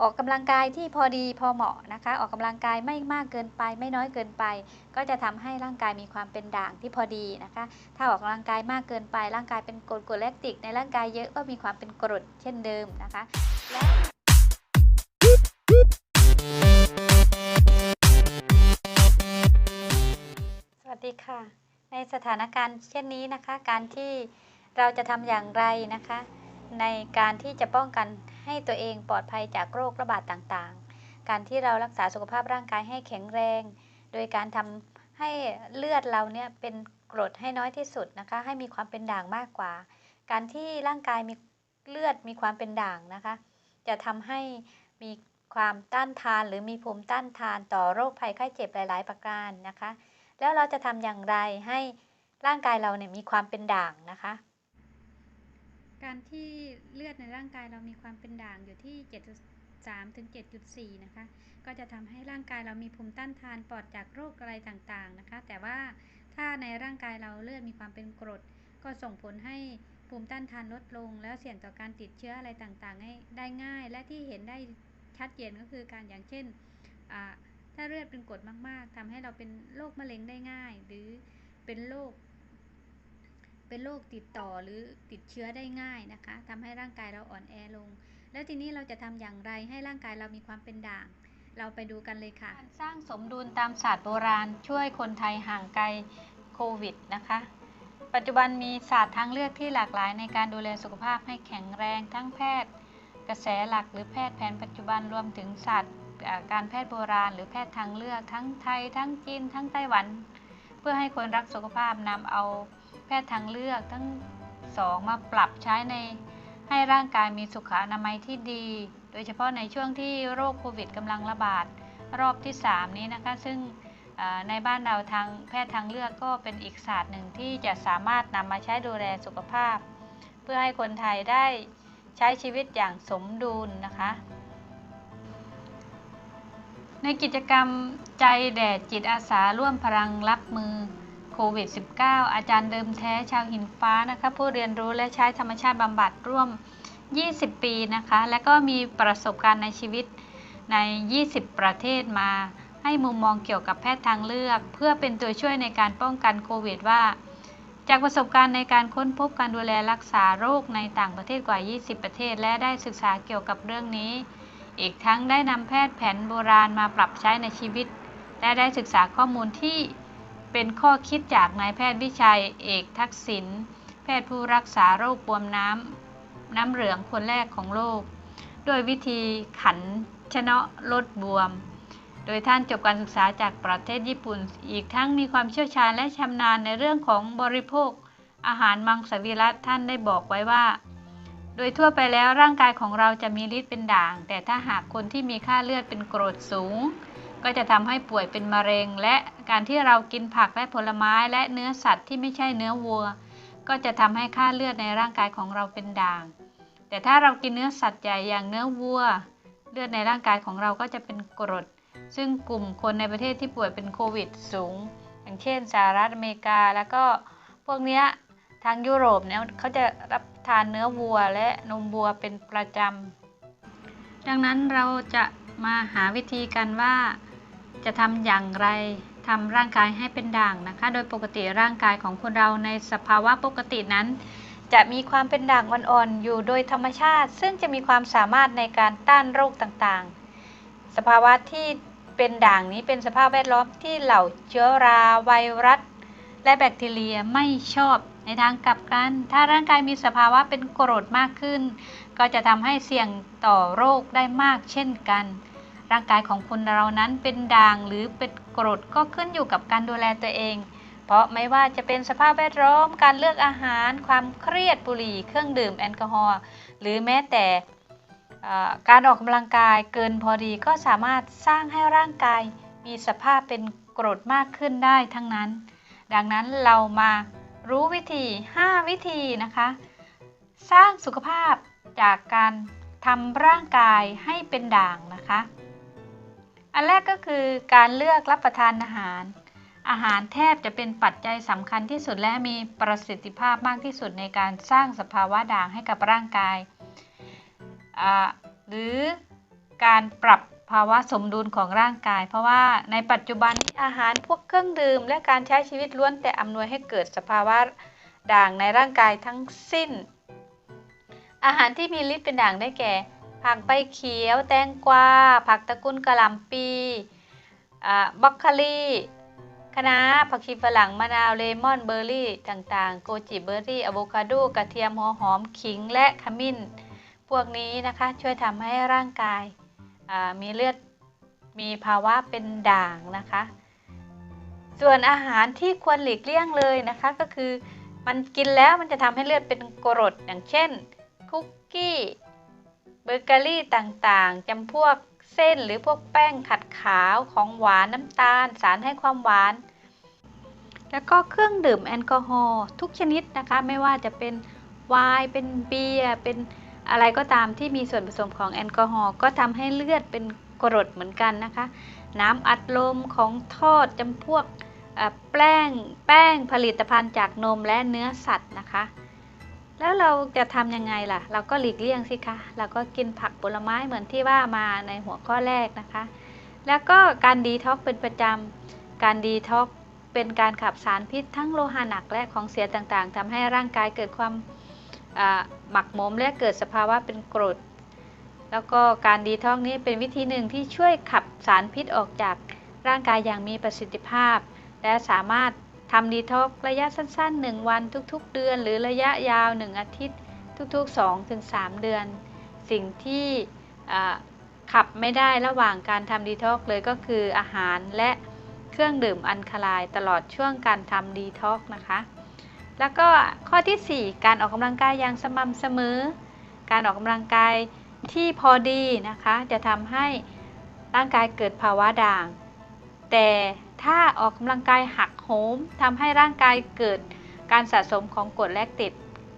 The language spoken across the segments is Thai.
ออกกำลังกายที่พอดีพอเหมาะนะคะ ออกกำลังกายไม่มากเกินไป ไม่น้อยเกินไป ก็จะทำให้ร่างกายมีความเป็นด่างที่พอดีนะคะ ถ้าออกกำลังกายมากเกินไป ร่างกายเป็นกรดกรดแลคติก ในร่างกายเยอะก็มีความเป็นกรดเช่นเดิมนะคะและสวัสดีค่ะ ในสถานการณ์เช่นนี้นะคะ การที่เราจะทำอย่างไรนะคะ ในการที่จะป้องกัน ให้ตัวเองปลอดภัยจากโรคระบาดต่างๆ การที่เรารักษาสุขภาพร่างกายให้แข็งแรง โดยการทำให้เลือดเราเนี่ยเป็นกรดให้น้อยที่สุดนะคะ ให้มีความเป็นด่างมากกว่า การที่ร่างกายมีเลือดมีความเป็นด่างนะคะ จะทำให้มีความต้านทานหรือมีภูมิต้านทานต่อโรคภัยไข้เจ็บหลาย ๆ ประการนะคะ แล้วเราจะทำอย่างไรให้ร่างกายเราเนี่ยมีความเป็นด่างนะคะ การที่เลือดในร่างกายเรามีความเป็นด่างอยู่ที่ 7.3 ถึง 7.4 นะคะ ก็จะทำให้ร่างกายเรามีภูมิต้านทานปลอดจากโรคอะไรต่างๆนะคะ แต่ว่าถ้าในร่างกายเราเลือดมีความเป็นกรด ก็ส่งผลให้ภูมิต้านทานลดลง แล้วเสี่ยงต่อการติดเชื้ออะไรต่างๆ ได้ง่าย และที่เห็นได้ชัดเจนก็คือการอย่างเช่น ถ้าเลือดเป็นกรดมากๆทำให้เราเป็นโรคมะเร็งได้ง่าย หรือเป็นโรค เป็นโรคติดต่อหรือติดเชื้อได้ง่ายนะคะทำให้ร่างกายเราอ่อนแอลง แล้วทีนี้เราจะทำอย่างไรให้ร่างกายเรามีความเป็นด่าง เราไปดูกันเลยค่ะ การสร้างสมดุลตามศาสตร์โบราณ ช่วยคนไทยห่างไกลโควิดนะคะ ปัจจุบันมีศาสตร์ทางเลือกที่หลากหลายในการดูแลสุขภาพให้แข็งแรงทั้งแพทย์ กระแสหลักหรือแพทย์แผนปัจจุบันรวมถึงศาสตร์การแพทย์โบราณ หรือแพทย์ทางเลือกทั้งไทย ทั้งจีน ทั้งไต้หวัน เพื่อให้คนรักสุขภาพนำเอา แพทย์ทางเลือกทั้งสองมาปรับใช้ในให้ร่างกายมีสุขอนามัยที่ดี โดยเฉพาะในช่วงที่โรคโควิดกำลังระบาดรอบที่ 3 นี้นะคะ ซึ่งในบ้านเราทางแพทย์ทางเลือกก็เป็นอีกศาสตร์หนึ่งที่จะสามารถนำมาใช้ดูแลสุขภาพ เพื่อให้คนไทยได้ใช้ชีวิตอย่างสมดุลนะคะ ในกิจกรรมใจแดดจิตอาสาร่วมพลังรับมือ โควิด -19 อาจารย์เดิมแท้ชาวหินฟ้านะคะผู้เรียนรู้และใช้ธรรมชาติบำบัดร่วม 20 ปีนะคะ และก็มีประสบการณ์ในชีวิตใน 20 ประเทศมา ให้มุมมองเกี่ยวกับแพทย์ทางเลือก เพื่อเป็นตัวช่วยในการป้องกันโควิดว่า จากประสบการณ์ในการค้นพบการดูแลรักษาโรคในต่างประเทศกว่า 20 ประเทศ และได้ศึกษาเกี่ยวกับเรื่องนี้ อีกทั้งได้นำแพทย์แผนโบราณมาปรับใช้ในชีวิต และได้ศึกษาข้อมูลที่ เป็นข้อคิดจากนายแพทย์วิชัยเอกทักษิณแพทย์ผู้รักษาโรคบวมน้ำน้ำเหลืองคนแรกของโลก โดยวิธีขันชนะลดบวม โดยท่านจบการศึกษาจากประเทศญี่ปุ่น อีกทั้งมีความเชี่ยวชาญและชำนาญในเรื่องของบริโภค อาหารมังสวิรัตท่านได้บอกไว้ว่า โดยทั่วไปแล้วร่างกายของเราจะมีฤทธิ์เป็นด่าง แต่ถ้าหากคนที่มีค่าเลือดเป็นกรดสูง ก็จะทำให้ป่วยเป็นมะเร็ง และการที่เรากินผักและผลไม้และเนื้อสัตว์ที่ไม่ใช่เนื้อวัว ก็จะทำให้ค่าเลือดในร่างกายของเราเป็นด่าง แต่ถ้าเรากินเนื้อสัตว์ใหญ่อย่างเนื้อวัว เลือดในร่างกายของเราก็จะเป็นกรด ซึ่งกลุ่มคนในประเทศที่ป่วยเป็นโควิดสูง อย่างเช่นสหรัฐอเมริกา แล้วก็พวกเนี้ยทางยุโรปเนี่ยเขาจะรับทานเนื้อวัวและนมวัวเป็นประจำดังนั้นเราจะมาหาวิธีกันว่า จะทำอย่างไรทำร่างกายให้เป็นด่างนะคะ โดยปกติร่างกายของคนเราในสภาวะปกตินั้น จะมีความเป็นด่างอ่อนๆอยู่โดยธรรมชาติ ซึ่งจะมีความสามารถในการต้านโรคต่างๆ สภาวะที่เป็นด่างนี้เป็นสภาพแวดล้อมที่เหล่าเชื้อราไวรัส และแบคทีเรียไม่ชอบในทางกลับกัน ถ้าร่างกายมีสภาวะเป็นกรดมากขึ้น ก็จะทำให้เสี่ยงต่อโรคได้มากเช่นกัน ร่างกายของคนเรานั้นเป็นด่างหรือเป็นกรดก็ขึ้นอยู่กับการดูแลตัวเอง เพราะไม่ว่าจะเป็นสภาพแวดล้อม การเลือกอาหาร ความเครียดบุหรี่ เครื่องดื่มแอลกอฮอล์ หรือแม้แต่การออกกำลังกายเกินพอดีก็สามารถสร้างให้ร่างกายมีสภาพเป็นกรดมากขึ้นได้ทั้งนั้น ดังนั้นเรามารู้วิธี 5 วิธีนะคะ สร้างสุขภาพจากการทำร่างกายให้เป็นด่างนะคะ อันแรกก็คือการเลือกรับประทานอาหาร อาหารแทบจะเป็นปัจจัยสำคัญที่สุดและมีประสิทธิภาพมากที่สุดในการสร้างสภาวะด่างให้กับร่างกาย หรือการปรับภาวะสมดุลของร่างกาย เพราะว่าในปัจจุบันนี้อาหารพวกเครื่องดื่ม และการใช้ชีวิตล้วนแต่อำนวยให้เกิดสภาวะด่างในร่างกายทั้งสิ้น อาหารที่มีฤทธิ์เป็นด่างได้แก่ ผักใบเขียว แตงกวา ผักตะกูลกะหล่ำปีบล็อกโคลีคะน้าผักชีฝรั่งมะนาวเลมอนเบอร์รี่ ต่างๆ โกจิเบอร์รี่อะโวคาโดกระเทียมหัวหอมขิงและขมิ้น พวกนี้นะคะช่วยทำให้ร่างกายมีเลือดมีภาวะเป็นด่างนะคะ ส่วนอาหารที่ควรหลีกเลี่ยงเลยนะคะก็คือมันกินแล้วมันจะทำให้เลือดเป็นกรดอย่างเช่นคุกกี้ เบเกอรี่ต่างๆจำพวกเส้นหรือพวกแป้งขัดขาวของหวานน้ำตาล สารให้ความหวาน แล้วก็เครื่องดื่มแอลกอฮอล์ทุกชนิดนะคะ ไม่ว่าจะเป็นไวน์เป็นเบียร์เป็นอะไรก็ตามที่มีส่วนผสมของแอลกอฮอล์ก็ทำให้เลือดเป็นกรดเหมือนกันนะคะ น้ำอัดลมของทอดจำพวกแป้งแป้งผลิตภัณฑ์จากนมและเนื้อสัตว์นะคะ แล้วเราจะทำยังไงล่ะ เราก็หลีกเลี่ยงสิคะ เราก็กินผักผลไม้เหมือนที่ว่ามาในหัวข้อแรกนะคะ แล้วก็การดีท็อกเป็นประจำ การดีท็อกเป็นการขับสารพิษทั้งโลหะหนักและของเสียต่างๆทำให้ร่างกายเกิดความหมักหมมและเกิดสภาวะเป็นกรด แล้วก็การดีท็อกนี้เป็นวิธีหนึ่งที่ช่วยขับสารพิษออกจากร่างกายอย่างมีประสิทธิภาพ และสามารถ ทำดีท็อกระยะสั้น ๆ 1 วันทุกๆ เดือน หรือระยะยาว 1 อาทิตย์ทุก ๆ 2-3 เดือน สิ่งที่ขับไม่ได้ระหว่างการทำดีท็อกเลยก็คืออาหารและเครื่องดื่มอันคลายตลอดช่วงการทำดีท็อกนะคะ แล้วก็ข้อที่ 4 การออกกำลังกายอย่างสม่ำเสมอ การออกกำลังกายที่พอดีนะคะ จะทำให้ร่างกายเกิดภาวะด่าง แต่ถ้าออกกำลังกายหักโหมทำให้ร่างกายเกิดการสะสมของกรดแลคติก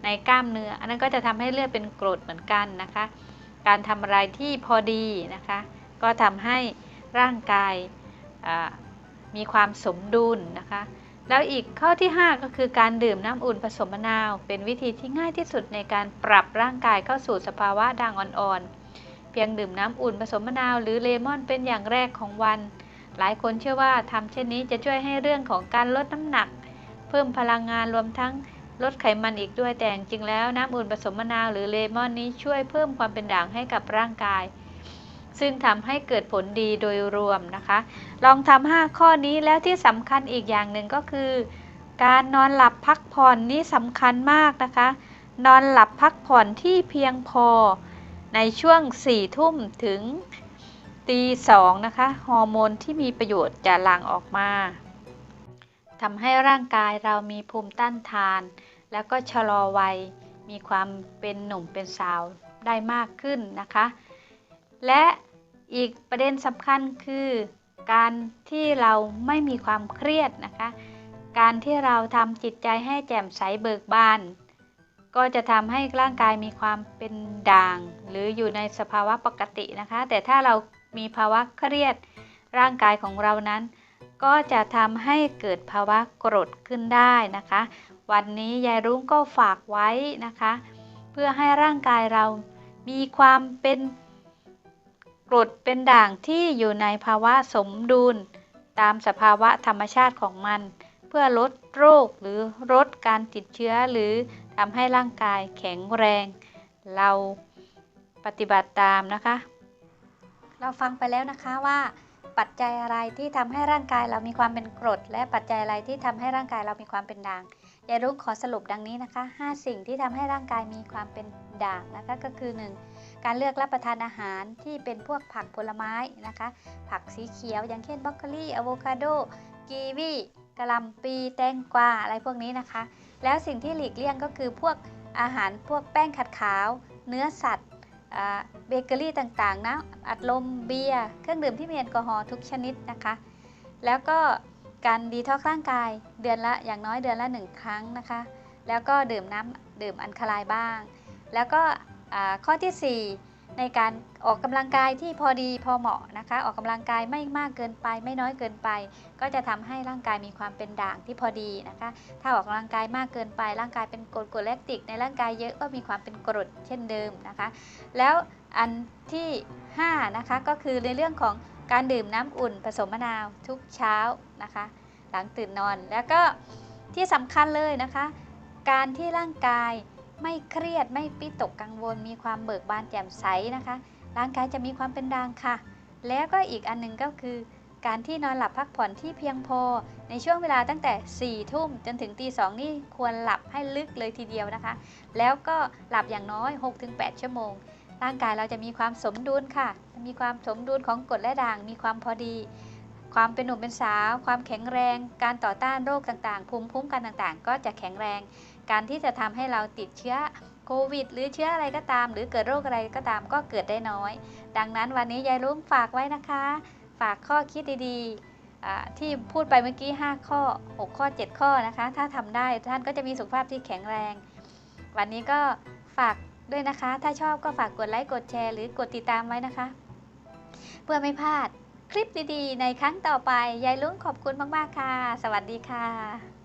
ในกล้ามเนื้อ อันนั้นก็จะทำให้เลือดเป็นกรดเหมือนกันนะคะ การทำอะไรที่พอดีนะคะ ก็ทำให้ร่างกายมีความสมดุลนะคะ แล้วอีกข้อที่ 5 ก็คือการดื่มน้ำอุ่นผสมมะนาว เป็นวิธีที่ง่ายที่สุดในการปรับร่างกายเข้าสู่สภาวะด่างอ่อนๆ เพียงดื่มน้ำอุ่นผสมมะนาว หรือเลมอนเป็นอย่างแรกของวัน หลายคนเชื่อว่าทำเช่นนี้จะช่วยให้เรื่องของการลดน้ำหนัก เพิ่มพลังงานรวมทั้งลดไขมันอีกด้วยแต่จริงแล้วน้ำอุ่นผสมมะนาวหรือเลมอนนี้ช่วยเพิ่มความเป็นด่างให้กับร่างกาย ซึ่งทำให้เกิดผลดีโดยรวมนะคะ ลองทำ5ข้อนี้แล้วที่สำคัญอีกอย่างหนึ่งก็คือ การนอนหลับพักผ่อนนี่สำคัญมากนะคะ นอนหลับพักผ่อนที่เพียงพอในช่วง4ทุ่มถึง ตีสองนะคะฮอร์โมนที่มีประโยชน์จะหลั่งออกมาทำให้ร่างกายเรามีภูมิต้านทาน แล้วก็ชะลอวัย มีความเป็นหนุ่มเป็นสาวได้มากขึ้นนะคะ และอีกประเด็นสำคัญคือ การที่เราไม่มีความเครียดนะคะ การที่เราทำจิตใจให้แจ่มใสเบิกบาน ก็จะทำให้ร่างกายมีความเป็นด่าง หรืออยู่ในสภาวะปกตินะคะ แต่ถ้าเรา มีภาวะเครียด ร่างกายของเรานั้น ก็จะทำให้เกิดภาวะกรดขึ้นได้นะคะ วันนี้ยายรุ้งก็ฝากไว้นะคะ เพื่อให้ร่างกายเรามีความเป็นกรดเป็นด่างที่อยู่ในภาวะสมดุล ตามสภาวะธรรมชาติของมัน เพื่อลดโรคหรือลดการติดเชื้อหรือทำให้ร่างกายแข็งแรง เราปฏิบัติตามนะคะ เราฟังไปแล้วนะคะว่าปัจจัยอะไรที่ทำให้ร่างกายเรามีความเป็นกรด และปัจจัยอะไรที่ทำให้ร่างกายเรามีความเป็นด่างยายรุ้งขอสรุปดังนี้นะคะ 5 สิ่งที่ทำให้ร่างกายมีความเป็นด่างนะคะก็คือ 1. การเลือกรับประทานอาหารที่เป็นพวกผักผลไม้นะคะ ผักสีเขียวอย่างเช่นบรอกโคลีอะโวคาโดกีวีกะหล่ำปีแตงกวาอะไรพวกนี้นะคะ แล้วสิ่งที่หลีกเลี่ยงก็คือพวกอาหารพวกแป้งขัดขาว เนื้อสัตว์ เบเกอรี่ต่างๆนะอัดลมเบียร์เครื่องดื่มที่มีแอลกอฮอล์ทุกชนิดนะคะ แล้วก็การดีท็อกร่างกายเดือนละอย่างน้อยเดือนละหนึ่งครั้งนะคะ แล้วก็ดื่มน้ำดื่มอันคลายบ้าง แล้วก็ข้อที่ 4 ในการออกกำลังกายที่พอดีพอเหมาะนะคะ ออกกำลังกายไม่มากเกินไป ไม่น้อยเกินไป ก็จะทำให้ร่างกายมีความเป็นด่างที่พอดีนะคะ ถ้าออกกำลังกายมากเกินไป ร่างกายเป็นกรดกรดแลคติก ในร่างกายเยอะก็มีความเป็นกรดเช่นเดิมนะคะ แล้วอันที่5นะคะก็คือในเรื่องของการดื่มน้ำอุ่นผสมมะนาวทุกเช้านะคะ หลังตื่นนอนแล้วก็ที่สำคัญเลยนะคะ การที่ร่างกาย ไม่เครียดไม่ปิตกกังวล มีความเบิกบานแจ่มใสนะคะ ร่างกายจะมีความเป็นด่างค่ะ แล้วก็อีกอันหนึงก็คือ การที่นอนหลับพักผ่อนที่เพียงพอ ในช่วงเวลาตั้งแต่4ทุ่มจนถึงตีสองนี่ควรหลับให้ลึกเลยทีเดียวนะคะ แล้วก็หลับอย่างน้อย 6-8 ชั่วโมง ร่างกายเราจะมีความสมดุลค่ะ มีความสมดุลของกรดและด่าง มีความพอดี ความเป็นหนุ่มเป็นสาว ความแข็งแรง การต่อต้านโรคต่างๆ ภูมิคุ้มกันต่างๆ ก็จะแข็งแรง การที่จะทำให้เราติดเชื้อโควิด หรือเชื้ออะไรก็ตาม หรือเกิดโรคอะไรก็ตามก็เกิดได้น้อย ดังนั้นวันนี้ยายลุงฝากไว้นะคะ ฝากข้อคิดดีๆที่พูดไปเมื่อกี้ 5 ข้อ 6 ข้อ 7 ข้อนะคะ ถ้าทำได้ท่านก็จะมีสุขภาพที่แข็งแรง วันนี้ก็ฝากด้วยนะคะ ถ้าชอบก็ฝากกดไลค์กดแชร์หรือกดติดตามไว้นะคะ เพื่อไม่พลาดคลิปดีๆ ในครั้งต่อไป ยายลุงขอบคุณมาก ๆ ค่ะ สวัสดีค่ะ